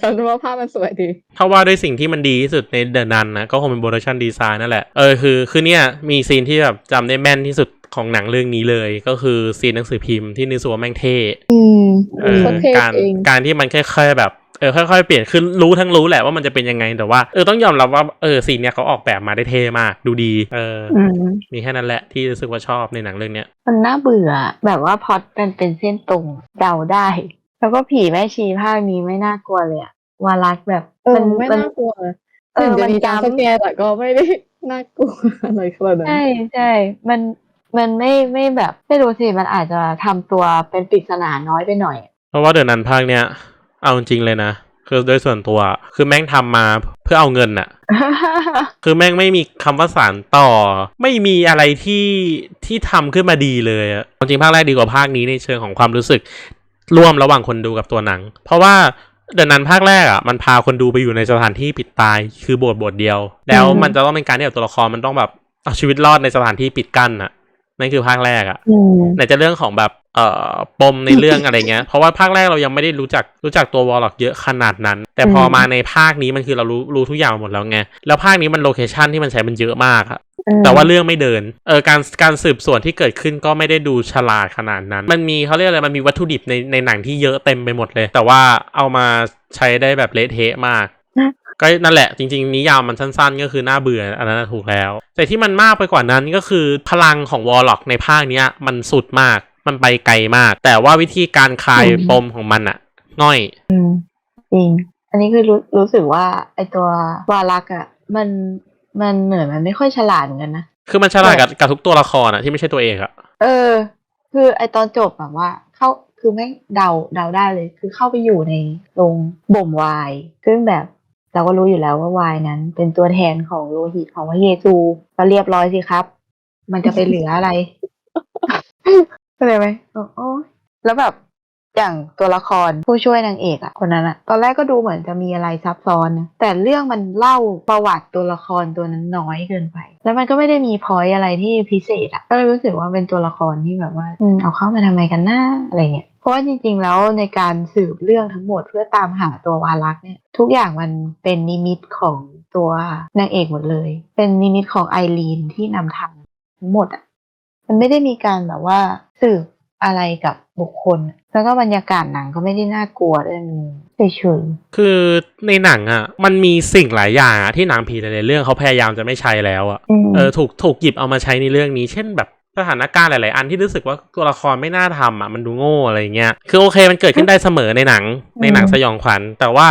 ฉันว่าภาพมันสวยดี ถ้าว่าด้วยสิ่งที่มันดีที่สุดในเด e นันนะ ก็คงเป็นโปรดักชันดีไซน์นั่นแหละ เออคือคือเนี่ยมีซีนที่แบบจำได้แม่นที่สุดของหนังเรื่องนี้เลย ก็คือซีนหนังสือพิมพ์ที่นิวสัวาแม่งเท่อืมเออโคตรเท่การจริง การที่มันค่อยๆแบบเออค่อยๆเปลี่ยนคือรู้ทั้งรู้แหละว่ามันจะเป็นยังไงแต่ว่าเออต้องยอมรับว่าเออซีนเนี้ยเขาออกแบบมาได้เท่มากดูดีเออออืม มีแค่นั้นแหละที่รู้สึกว่าชอบในหนังเรื่องเนี้ย มันน่าเบื่อ แบบว่าพล็อตมันเป็นเส้นตรงเดาได้ แล้วก็ผีแม่ชีภาคนี้ไม่น่ากลัวเลยอะวารักแบบเออมันไม่มันน่ากลัวเออถึงจะมันมีการจำสแกนแต่ก็ไม่ได้น่ากลัวอะไรขนาดนั้นใช่ใช่มันมันไม่ไม่แบบไม่รู้สิมันอาจจะทำตัวเป็นปริศนาน้อยไปหน่อย เพราะว่าเด e นันภาคเนี้ยเอาจริงๆเลยนะคือโดยส่วนตัว คือแม่งทำมาเพื่อเอาเงินอะคือแม่งไม่มีคำว่าสารต่อ ไม่มีอะไรที่ที่ทำขึ้นมาดีเลยอะจริงๆภาคแรกดีกว่าภาคนี้ในเชิงของความรู้สึก ร่วมระหว่างคนดูกับตัวหนัง เพราะว่าเดินนั้นภาคแรกอะมันพาคนดูไปอยู่ในสถานที่ปิดตายคือโบสถ์โบสถ์เดียว แล้วอืมมันจะต้องเป็นการที่แบบตัวละครมันต้องแบบเอาชีวิตรอดในสถานที่ปิดกั้นอะนั่นคือภาคแรกอะอืมไหนจะเรื่องของแบบเอ่อปมในเรื่องอะไรเงี้ย เพราะว่าภาคแรกเรายังไม่ได้รู้จักรู้จักตัววอลล็อกเยอะขนาดนั้น แต่พออืมมาในภาคนี้มันคือเรารู้รู้ทุกอย่างหมดแล้วไง แล้วภาคนี้มันโลเคชันที่มันใช้มันเยอะมากอะอืม แต่ว่าเรื่องไม่เดิน เออการการสืบสวนที่เกิดขึ้นก็ไม่ได้ดูฉลาดขนาดนั้น มันมีเขาเรียกอะไร มันมีวัตถุดิบในในหนังที่เยอะเต็มไปหมดเลย แต่ว่าเอามาใช้ได้แบบเละเทะมาก ก็นั่นแหละ จริง ๆ นิยามมันสั้น ๆ ก็คือน่าเบื่ออันนั้นนะถูกแล้ว แต่ที่มันมากไปกว่านั้นก็คือพลังของวอลล็อกในภาคเนี้ย มันสุดมาก มันไปไกลมาก แต่ว่าวิธีการคลายปมของมันอะง่อยอืมจริง อันนี้คือรู้รู้สึกว่าไอตัววารักอะมัน มันเหมือนมันไม่ค่อยฉลาดเหมือนกันนะ คือมันฉลาดกับกับทุกตัวละครอะที่ไม่ใช่ตัวเอกอะเออ คือไอตอนจบแบบว่า เข้าคือไม่เดาเดาได้เลย คือเข้าไปอยู่ในโรงบ่มไวน์ซึ่งแบบเราก็รู้อยู่แล้วว่าไวน์นั้น เป็นตัวแทนของโลหิตของพระเยซูก็เรียบร้อยสิครับ มันจะไปเหลืออะไรเข้าใจไหมโอ้โอ้ยแล้วแบบ อย่างตัวละครผู้ช่วยนางเอกอะคนนั้นอะตอนแรกก็ดูเหมือนจะมีอะไรซับซ้อนนะแต่เรื่องมันเล่าประวัติตัวละครตัวนั้นน้อยเกินไป แล้วมันก็ไม่ได้มีพอยอะไรที่พิเศษอะก็เลยรู้สึกว่าเป็นตัวละครที่แบบว่าอืมเอาเข้ามาทำไมกันนะอะไรเงี้ยเพราะว่าจริงๆแล้วในการสืบเรื่องทั้งหมดเพื่อตามหาตัววารักษ์เนี่ยทุกอย่างมันเป็นนิมิตของตัวนางเอกหมดเลย เป็นนิมิตของไอรีนที่นำทางทั้งหมดอะมันไม่ได้มีการแบบว่าสืบอะไรกับบุคคล แล้วก็บรรยากาศหนังก็ไม่ได้น่ากลัวด้วยมันเฉยคือในหนังอะ มันมีสิ่งหลายอย่างอะที่หนังผีหลายๆเรื่องเขาพยายามจะไม่ใช้แล้วอะๆอืมเออถูกถูกหยิบเอามาใช้ในเรื่องนี้ เช่นแบบสถานการณ์หลาย ๆ อันที่รู้สึกว่าตัวละครไม่น่าทำอะมันดูโง่อะไรเงี้ยคือโอเคมันเกิดขึ้นได้เสมอในหนังในหนังสยองขวัญ แต่ว่า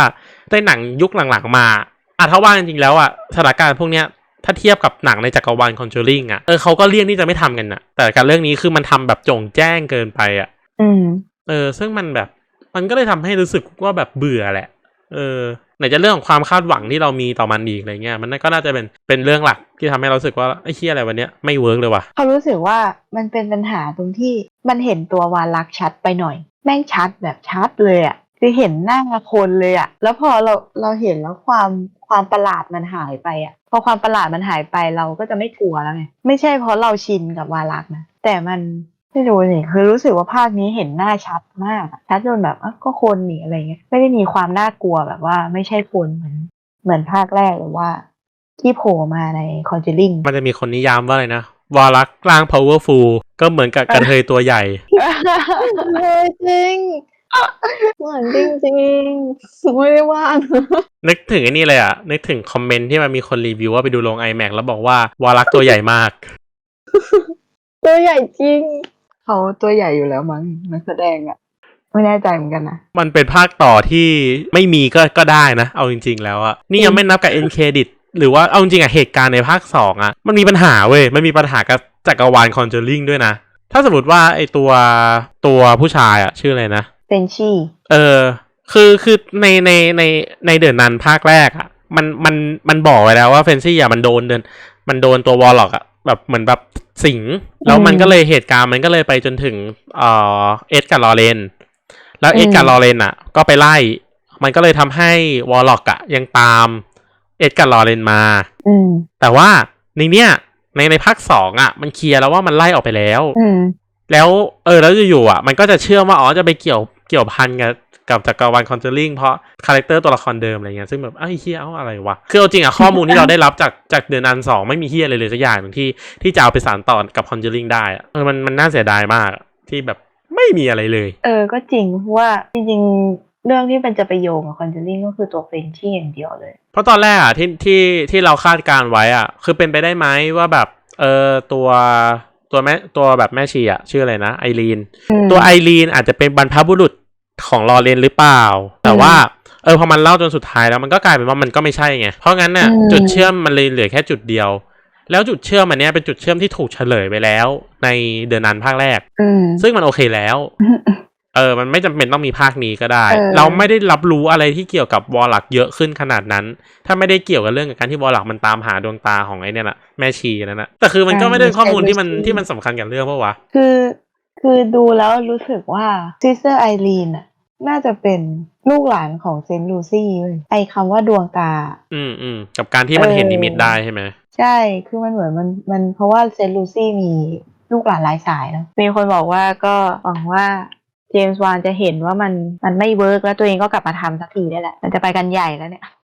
ในหนังยุคหลัง ๆ มาอะถ้าว่าจริงๆแล้วอะสถานการณ์พวกเนี้ยถ้าเทียบกับหนังในจักรวาลคอนจูริงอะเออเขาก็เลี่ยงที่จะไม่ทำกันนะแต่การเรื่องนี้คือมันทำแบบจงแจ้งเกินไปอะอืม เออ ซึ่งมันแบบ มันก็เลยทำให้รู้สึกว่าแบบเบื่อแหละ เออ ไหนจะเรื่องของความคาดหวังที่เรามีต่อมันอีกอะไรเงี้ย มันก็น่าจะเป็น เป็นเรื่องหลักที่ทำให้เราสึกว่าไอ้เฮียอะไรวันเนี้ยไม่เวิร์กเลยว่ะเขารู้สึกว่ามันเป็นปัญหาตรงที่มันเห็นตัววารักชัดไปหน่อย แม่งชัดแบบชัดเลยอะ่ะคือเห็นหน้าคนเลยอะ่ะแล้วพอเราเราเห็นแล้วความความประหลาดมันหายไปอะ่ะพอความประหลาดมันหายไปเราก็จะไม่กลัวแล้วไง ไม่ใช่เพราะเราชินกับวารักนะ แต่มัน ไม่รู้สิคือรู้สึกว่าภาคนี้เห็นหน้าชัดมากอะชัดจนแบบอะก็คนนี่อะไรเงี้ยไม่ได้มีความน่ากลัวแบบว่าไม่ใช่คนเหมือนเหมือนภาคแรกหรือว่า ที่โผล่มาในคอนเจลิงมันจะมีคนนิยามว่าอะไรนะวารักร่าง powerful ก็เหมือนกับกระเทยตัวใหญ่เลยจริงเหมือนจริงจริงๆไม่ได้ว่านะนึกถึงไอ้นี่เลยอะ นึกถึงคอมเมนต์ที่มันมีคนรีวิวว่าไปดูโรง iMac แล้วบอกว่าวารักตัวใหญ่มาก ตัวใหญ่จริง เขาตัวใหญ่อยู่แล้วมั้งนักแสดงอะไม่แน่ใจเหมือนกันนะ มันเป็นภาคต่อที่ไม่มีก็ก็ได้นะ เอาจริง ๆ แล้วอะนี่ยังไม่นับกับ end credit หรือว่าเอาจริงๆอะเหตุการณ์ในภาคสองอะมันมีปัญหาเว้ยมันมีปัญหากับจักรวาล Conjuring ด้วยนะ ถ้าสมมติว่าไอตัวตัวผู้ชายอะชื่ออะไรนะเป็นชี่เออ คือคือในในในในเดือนนันภาคแรกอะมันมันมันบอกไว้แล้วว่าเฟนซี่อะมันโดนเดินมันโดนตัววอลล็อกอะแบบเหมือนแบบ สิงแล้วมันก็เลยเหตุการณ์มันก็เลยไปจนถึงเอ่อเอ็ดกับลอเรนแล้วเอ็ดกับลอเรนอะก็ไปไล่ มันก็เลยทำให้วอลล็อกอะยังตามเอ็ดกับลอเรนมาอืมแต่ว่าในเนี้ยในในภาคสองอะมันเคลียร์แล้วว่ามันไล่ออกไปแล้วอืมแล้ว เออแล้วอยู่ๆอะ มันก็จะเชื่อมว่าอ๋อจะไปเกี่ยวเกี่ยวพันกับ กับจักรวาลคอนเจอริงเพราะคาแรคเตอร์ตัวละครเดิมอะไรเงี้ยซึ่งแบบไอ้ยเฮียเอาอะไรวะคือเอาจริงอะข้อมูลที่เราได้รับจากจากเดือนอันสองไม่มีเฮียอะไรเลยสักอย่างหนึ่งที่ที่จะเอาไปสานต่อกับคอนเจอริงได้อะเออมันมันน่าเสียดายมากอะที่แบบไม่มีอะไรเลย เออ ก็จริงเพราะว่าจริงๆเรื่องที่มันจะไปโยงกับคอนเจอริงก็คือตัวเฟรนชี่อย่างเดียวเลย เพราะตอนแรกอะที่ที่ที่เราคาดการไว้อะคือเป็นไปได้ไหมว่าแบบเออตัวตัวแม่ตัวแบบแม่ชีอะชื่ออะไรนะไอรีน ตัวไอรีนอาจจะเป็นบรรพบุรุษ ของลอเรนหรือเปล่า แต่ว่าเออพอมันเล่าจนสุดท้ายแล้วมันก็กลายเป็นว่ามันก็ไม่ใช่ไง เพราะงั้นเนี่ยอืมจุดเชื่อมมันเลยเหลือแค่จุดเดียว แล้วจุดเชื่อมอันเนี้ยเป็นจุดเชื่อมที่ถูกเฉลยไปแล้ว ในเดือนนั้นภาคแรกอืมซึ่งมันโอเคแล้ว เออ มันไม่จำเป็นต้องมีภาคนี้ก็ได้เออเราไม่ได้รับรู้อะไรที่เกี่ยวกับวอลลักเยอะขึ้นขนาดนั้น ถ้าไม่ได้เกี่ยวกับเรื่องกับการที่วอลลักมันตามหาดวงตาของไอ้เนี่ยน่ะแม่ชีนั่นนะแต่คือมันก็ไม่ได้เป็นข้อมูลที่มันที่มันสำคัญกับเรื่องเพราะวะ คือ คือดูแล้วรู้สึกว่าซิสเตอร์ไอรีนน่ะน่าจะเป็นลูกหลานของเซนต์ลูซี่เว้ยไอคำว่าดวงตา อืมอืมกับการที่มันเออเห็นนิมิตได้ใช่ไหมใช่คือมันเหมือนมันมันเพราะว่าเซนต์ลูซี่มีลูกหลานหลายสายแล้วมีคนบอกว่าก็หวังว่าเจมส์วานจะเห็นว่ามันมันไม่เวิร์กแล้วตัวเองก็กลับมาทำสักทีได้แหละมันจะไปกันใหญ่แล้วเนี่ย